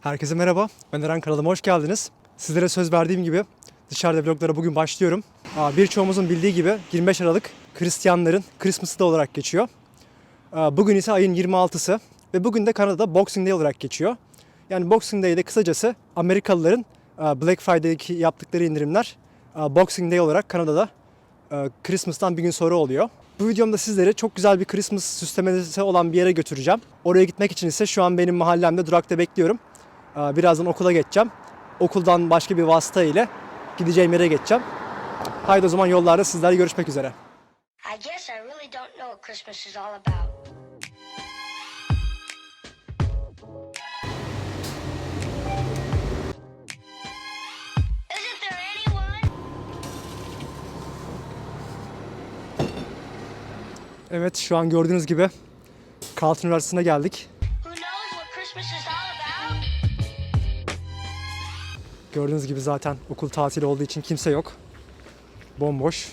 Herkese merhaba. Ben Eren kanalıma hoş geldiniz. Sizlere söz verdiğim gibi dışarıda vloglara bugün başlıyorum. Birçoğumuzun bildiği gibi 25 Aralık Hristiyanların Christmas'ı da olarak geçiyor. Bugün ise ayın 26'sı ve bugün de Kanada'da Boxing Day olarak geçiyor. Yani Boxing Day'de kısacası Amerikalıların Black Friday'deki yaptıkları indirimler Boxing Day olarak Kanada'da Christmas'tan bir gün sonra oluyor. Bu videomda sizleri çok güzel bir Christmas süslemesi olan bir yere götüreceğim. Oraya gitmek için ise şu an benim mahallemde durakta bekliyorum. Aa, Birazdan okula geçeceğim. Okuldan başka bir vasıta ile gideceğim yere geçeceğim. Haydi o zaman yollarda sizlerle görüşmek üzere. I guess I really don't know what Christmas is all about. Isn't there anyone Evet şu an gördüğünüz gibi Carleton Üniversitesi'ne geldik. who knows what Christmas is all Gördüğünüz gibi zaten okul tatili olduğu için kimse yok. Bomboş.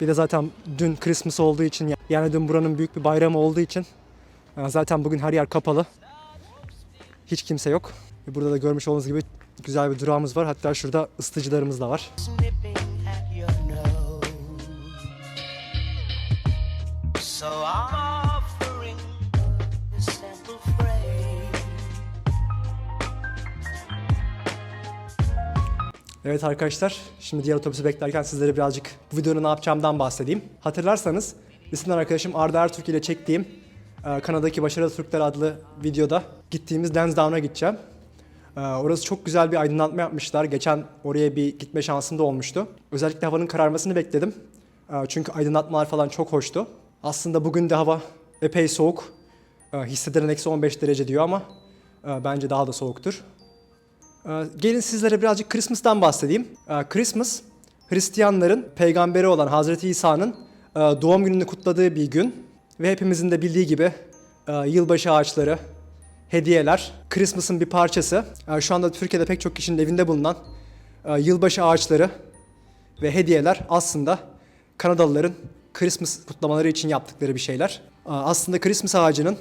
Bir de zaten dün Christmas olduğu için yani dün buranın büyük bir bayramı olduğu için e, zaten bugün her yer kapalı. Hiç kimse yok. Ve Burada da görmüş olduğunuz gibi güzel bir durağımız var. Hatta şurada ısıtıcılarımız da var. So I'm Evet arkadaşlar, şimdi diğer otobüsü beklerken sizlere birazcık bu videonun ne yapacağımdan bahsedeyim. Hatırlarsanız listenin arkadaşım Arda Ertürk ile çektiğim e, Kanada'daki Başarılı Türkler adlı videoda gittiğimiz Lansdowne'a gideceğim. E, Orası çok güzel bir aydınlatma yapmışlar. Geçen oraya bir gitme şansım da olmuştu. Özellikle havanın kararmasını bekledim. E, Çünkü aydınlatmalar falan çok hoştu. Aslında bugün de hava epey soğuk. Hissedilen eksi 15 derece diyor ama bence daha da soğuktur. Ee, Gelin sizlere birazcık Christmas'tan bahsedeyim. Ee, Christmas, Hristiyanların peygamberi olan Hazreti İsa'nın e, doğum gününü kutladığı bir gün. Ve hepimizin de bildiği gibi e, yılbaşı ağaçları, hediyeler, Christmas'ın bir parçası. E, Şu anda Türkiye'de pek çok kişinin evinde bulunan e, yılbaşı ağaçları ve hediyeler aslında Kanadalıların Christmas kutlamaları için yaptıkları bir şeyler. Aslında Christmas ağacının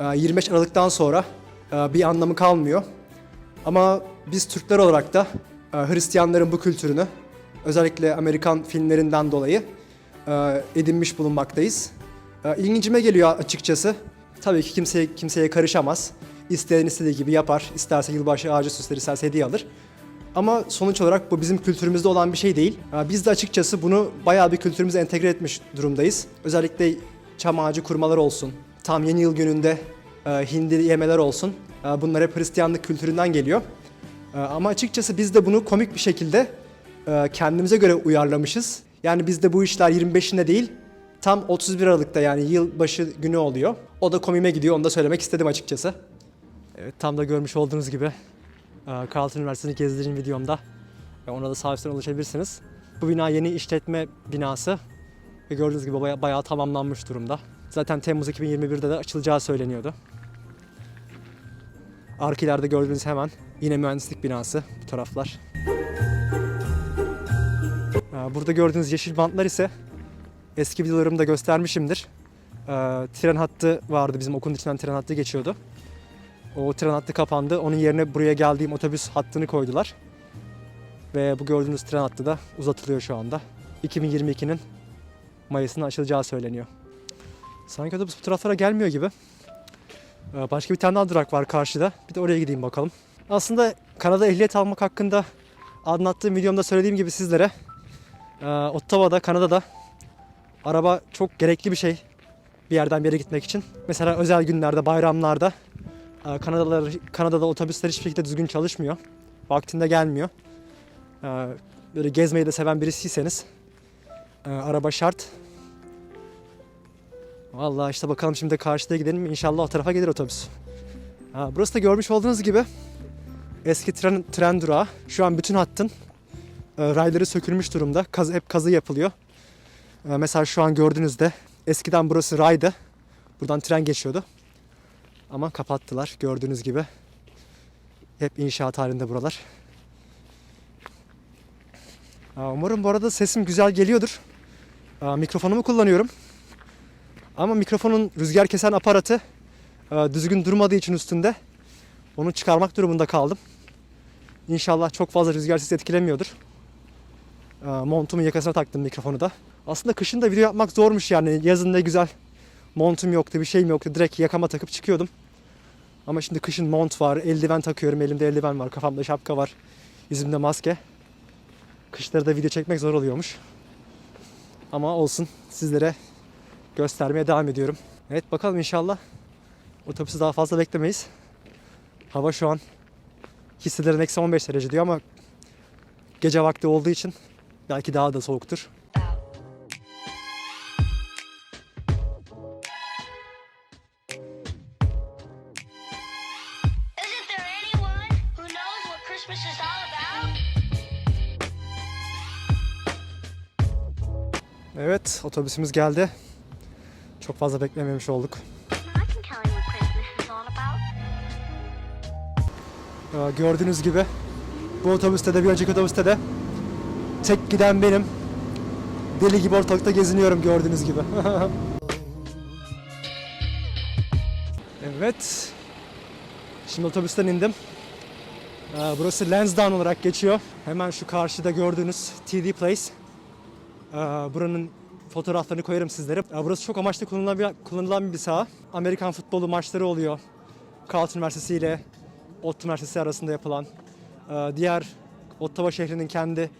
e, 25 Aralık'tan sonra bir anlamı kalmıyor. Ama biz Türkler olarak da e, Hristiyanların bu kültürünü özellikle Amerikan filmlerinden dolayı e, edinmiş bulunmaktayız. E, İlgincime geliyor açıkçası. Tabii ki kimseye kimseye karışamaz. İsteyen istediği gibi yapar. İsterse yılbaşı ağacı süsler, isterse hediye alır. Ama sonuç olarak bu bizim kültürümüzde olan bir şey değil. Biz de açıkçası bunu bayağı bir kültürümüze entegre etmiş durumdayız. Özellikle çam ağacı kurmalar olsun, tam yeni yıl gününde hindi yemeler olsun. E, bunlar hep Hristiyanlık kültüründen geliyor. E, ama açıkçası biz de bunu komik bir şekilde e, kendimize göre uyarlamışız. Yani bizde bu işler 25'inde değil, tam 31 Aralık'ta yani yılbaşı günü oluyor. O da komime gidiyor, onu da söylemek istedim açıkçası. Evet, tam da görmüş olduğunuz gibi e, Carleton Üniversitesi'ni gezdirdiğim videomda ve ona da üstten ulaşabilirsiniz. Bu bina yeni işletme binası ve gördüğünüz gibi baya- bayağı tamamlanmış durumda. Zaten Temmuz 2021'de de açılacağı söyleniyordu. Arka ileride gördüğünüz hemen yine mühendislik binası bu taraflar. Ee, Burada gördüğünüz yeşil bantlar ise eski videolarımda göstermişimdir. Ee, Tren hattı vardı bizim okulun içinden tren hattı geçiyordu. O tren hattı kapandı. Onun yerine buraya geldiğim otobüs hattını koydular. Ve bu gördüğünüz tren hattı da uzatılıyor şu anda. 2022'nin Mayıs'ın açılacağı söyleniyor. Sanki otobüs bu taraflara gelmiyor gibi. Ee, Başka bir tane daha durak var karşıda. Bir de oraya gideyim bakalım. Aslında Kanada ehliyet almak hakkında anlattığım videomda söylediğim gibi sizlere e, Ottawa'da, Kanada'da araba çok gerekli bir şey bir yerden bir yere gitmek için. Mesela özel günlerde, bayramlarda e, Kanadalılar, Kanada'da otobüsler hiçbir şekilde düzgün çalışmıyor. Vaktinde gelmiyor. E, Böyle gezmeyi de seven birisiyseniz araba şart. Vallahi işte bakalım şimdi karşıda gidelim. İnşallah o tarafa gelir otobüs. Ha, burası da görmüş olduğunuz gibi eski tren, tren durağı. Şu an bütün hattın e, rayları sökülmüş durumda. Kazı, hep kazı yapılıyor. E, mesela şu an gördüğünüzde eskiden burası raydı. Buradan tren geçiyordu. Ama kapattılar gördüğünüz gibi. Hep inşaat halinde buralar. Umarım bu arada sesim güzel geliyordur. Mikrofonumu kullanıyorum. Ama mikrofonun rüzgar kesen aparatı e, düzgün durmadığı için üstünde Onu çıkarmak durumunda kaldım. İnşallah çok fazla rüzgar sizi etkilemiyordur. Ee, montumun yakasına taktım mikrofonu da. Aslında kışın da video yapmak zormuş yani. Yazın ne güzel montum yoktu, bir şeyim yoktu. Direkt yakama takıp çıkıyordum. Ama şimdi kışın mont var, eldiven takıyorum. Elimde eldiven var, kafamda şapka var. Yüzümde maske. Kışları da video çekmek zor oluyormuş. Ama olsun sizlere göstermeye devam ediyorum. Evet bakalım inşallah otobüsü daha fazla beklemeyiz. Hava şu an hissedilen eksi 15 derece diyor ama gece vakti olduğu için belki daha da soğuktur. Evet otobüsümüz geldi. Çok fazla beklememiş olduk. Ee, Gördüğünüz gibi bu otobüste de bir önceki otobüste de tek giden benim. Deli gibi ortalıkta geziniyorum gördüğünüz gibi. evet. Şimdi otobüsten indim. Burası Lansdowne olarak geçiyor. Hemen şu karşıda gördüğünüz TD Place. Buranın fotoğraflarını koyarım sizlere. Burası çok amaçlı kullanılan, kullanılan bir saha. Amerikan futbolu maçları oluyor. Carleton Üniversitesi ile ODTÜ Üniversitesi arasında yapılan. Ee, Diğer Ottawa şehrinin kendi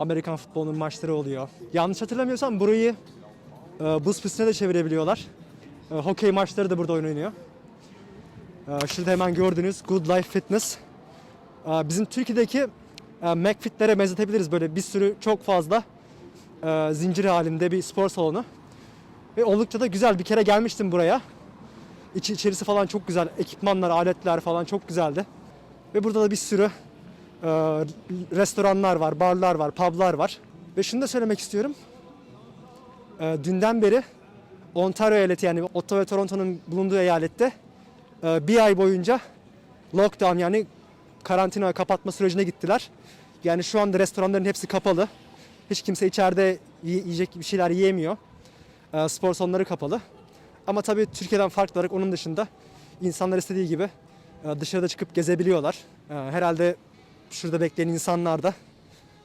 Amerikan futbolunun maçları oluyor. Yanlış hatırlamıyorsam burayı e, buz pistine de çevirebiliyorlar. E, Hokey maçları da burada oynanıyor. E, Şurada hemen gördüğünüz Good Life Fitness. E, Bizim Türkiye'deki e, McFit'lere benzetebiliriz böyle bir sürü çok fazla e, zincir halinde bir spor salonu. Ve oldukça da güzel bir kere gelmiştim buraya. İçi, içerisi falan çok güzel. Ekipmanlar, aletler falan çok güzeldi. Ve burada da bir sürü e, restoranlar var, barlar var, publar var. Ve şunu da söylemek istiyorum. E, dünden beri Ontario eyaleti yani Ottawa ve Toronto'nun bulunduğu eyalette e, bir ay boyunca lockdown yani karantina kapatma sürecine gittiler. Yani şu anda restoranların hepsi kapalı. Hiç kimse içeride yi- yiyecek bir şeyler yiyemiyor. E, spor salonları kapalı. Ama tabii Türkiye'den farklı olarak onun dışında insanlar istediği gibi e, dışarıda çıkıp gezebiliyorlar. E, Herhalde şurada bekleyen insanlar da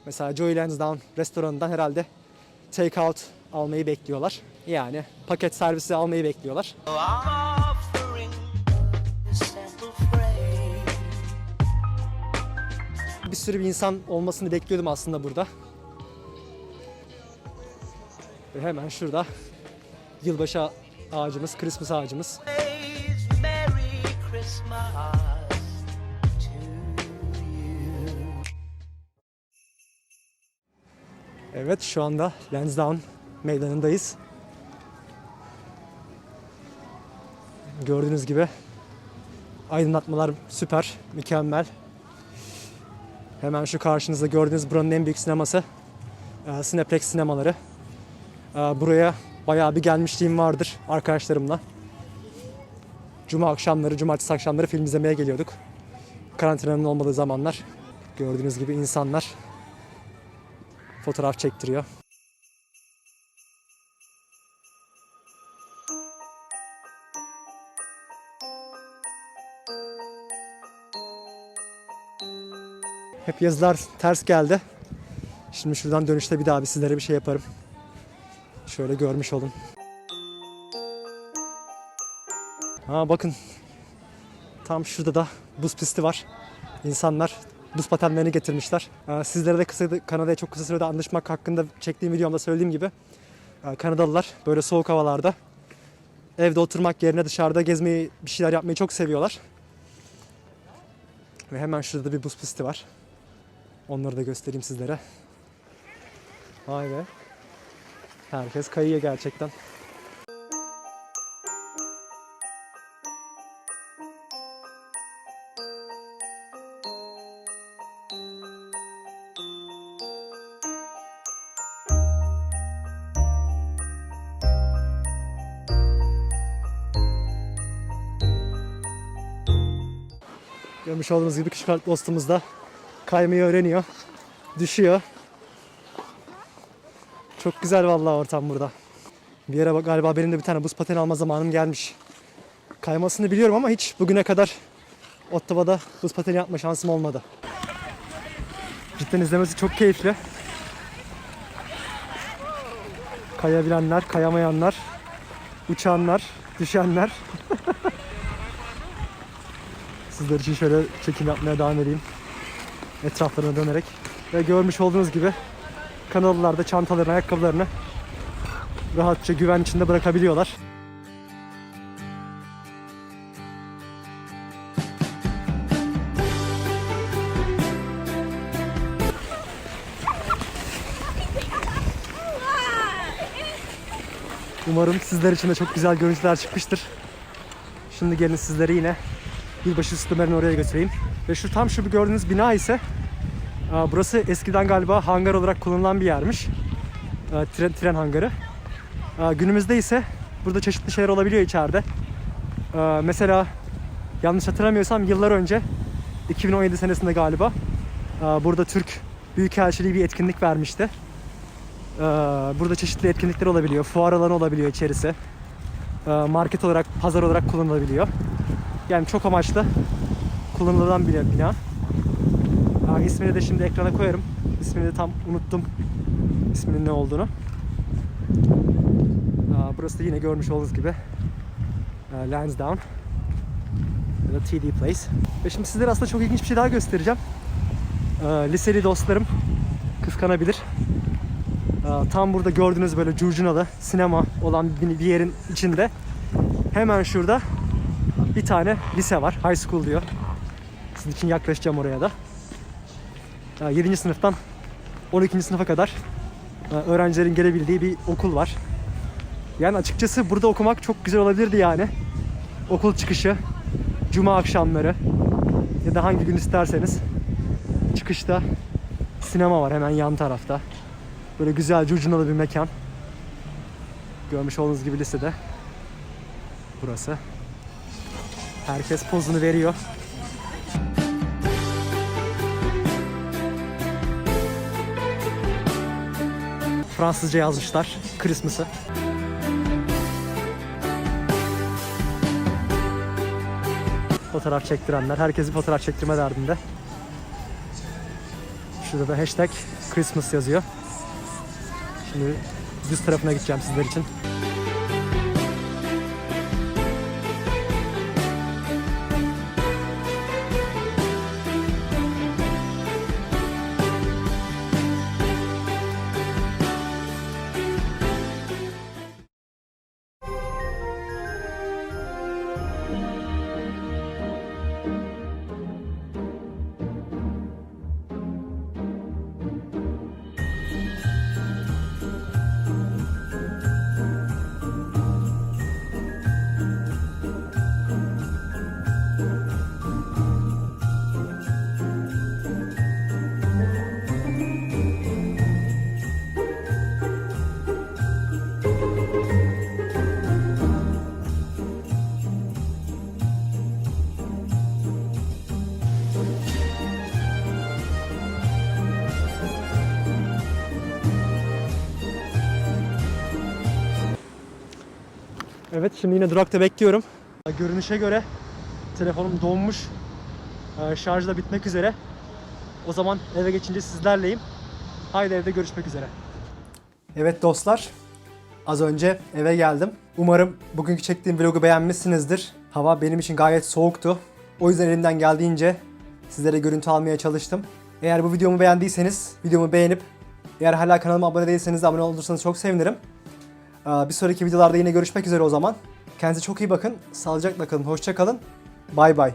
mesela Joy Lansdowne restoranından herhalde take out almayı bekliyorlar. Yani paket servisi almayı bekliyorlar. Bir sürü bir insan olmasını bekliyordum aslında burada. Ve hemen şurada yılbaşı ağacımız, Christmas ağacımız. Evet şu anda Lansdowne meydanındayız. Gördüğünüz gibi aydınlatmalar süper, mükemmel. Hemen şu karşınızda gördüğünüz buranın en büyük sineması. e, Cineplex sinemaları. E, Buraya bayağı bir gelmişliğim vardır arkadaşlarımla. Cuma akşamları, cumartesi akşamları film izlemeye geliyorduk. Karantinanın olmadığı zamanlar. Gördüğünüz gibi insanlar fotoğraf çektiriyor. Hep yazılar ters geldi. Şimdi şuradan dönüşte bir daha bir sizlere bir şey yaparım. Şöyle görmüş olun. Ha bakın. Tam şurada da buz pisti var. İnsanlar buz patenlerini getirmişler. Ee, Sizlere de kısa, Kanada'ya çok kısa sürede anlaşmak hakkında çektiğim videomda söylediğim gibi e, Kanadalılar böyle soğuk havalarda evde oturmak yerine dışarıda gezmeyi, bir şeyler yapmayı çok seviyorlar. Ve hemen şurada da bir buz pisti var. Onları da göstereyim sizlere. Vay be. Herkes kayıyor gerçekten. Görmüş olduğunuz gibi küçük dostumuz da kaymayı öğreniyor. Düşüyor. Çok güzel vallahi ortam burada. Bir yere bak galiba benim de bir tane buz pateni alma zamanım gelmiş. Kaymasını biliyorum ama hiç bugüne kadar Ottawa'da buz pateni yapma şansım olmadı. Cidden izlemesi çok keyifli. Kayabilenler, kayamayanlar, uçanlar, düşenler. Sizler için şöyle çekim yapmaya devam edeyim. Etraflarına dönerek. Ve görmüş olduğunuz gibi Kanadalılar da çantalarını, ayakkabılarını rahatça güven içinde bırakabiliyorlar. Umarım sizler için de çok güzel görüntüler çıkmıştır. Şimdi gelin sizleri yine Yılbaşı süslemelerini oraya götüreyim. Ve şu tam şu gördüğünüz bina ise burası eskiden galiba hangar olarak kullanılan bir yermiş. Tren, tren hangarı. Günümüzde ise burada çeşitli şeyler olabiliyor içeride. Mesela yanlış hatırlamıyorsam yıllar önce 2017 senesinde galiba burada Türk Büyükelçiliği bir etkinlik vermişti. Burada çeşitli etkinlikler olabiliyor. Fuar alanı olabiliyor içerisi. Market olarak, pazar olarak kullanılabiliyor. Yani çok amaçlı kullanılan bir bina. Aa, ismini de şimdi ekrana koyarım. İsmini de tam unuttum. İsminin ne olduğunu. Aa, burası da yine görmüş olduğunuz gibi e, Lansdowne ya da TD Place. Ve şimdi sizlere aslında çok ilginç bir şey daha göstereceğim. Ee, liseli dostlarım kıskanabilir. Ee, Tam burada gördüğünüz böyle curcunalı sinema olan bir yerin içinde hemen şurada bir tane lise var. High school diyor. Sizin için yaklaşacağım oraya da. 7. sınıftan 12. sınıfa kadar e, öğrencilerin gelebildiği bir okul var. Yani açıkçası burada okumak çok güzel olabilirdi yani. Okul çıkışı, cuma akşamları ya da hangi gün isterseniz çıkışta sinema var hemen yan tarafta. Böyle güzel curcunalı bir mekan. Görmüş olduğunuz gibi lisede. Burası. Herkes pozunu veriyor. Fransızca yazmışlar Christmas'ı. Fotoğraf çektirenler. Herkesi fotoğraf çektirme derdinde. Şurada da hashtag Christmas yazıyor. Şimdi düz tarafına gideceğim sizler için. Evet şimdi yine durakta bekliyorum. Görünüşe göre telefonum donmuş. Şarj da bitmek üzere. O zaman eve geçince sizlerleyim. Haydi evde görüşmek üzere. Evet dostlar. Az önce eve geldim. Umarım bugünkü çektiğim vlogu beğenmişsinizdir. Hava benim için gayet soğuktu. O yüzden elimden geldiğince sizlere görüntü almaya çalıştım. Eğer bu videomu beğendiyseniz videomu beğenip eğer hala kanalıma abone değilseniz de abone olursanız çok sevinirim. Ee, Bir sonraki videolarda yine görüşmek üzere o zaman. Kendinize çok iyi bakın. Sağlıcakla kalın. Hoşça kalın. Bay bay.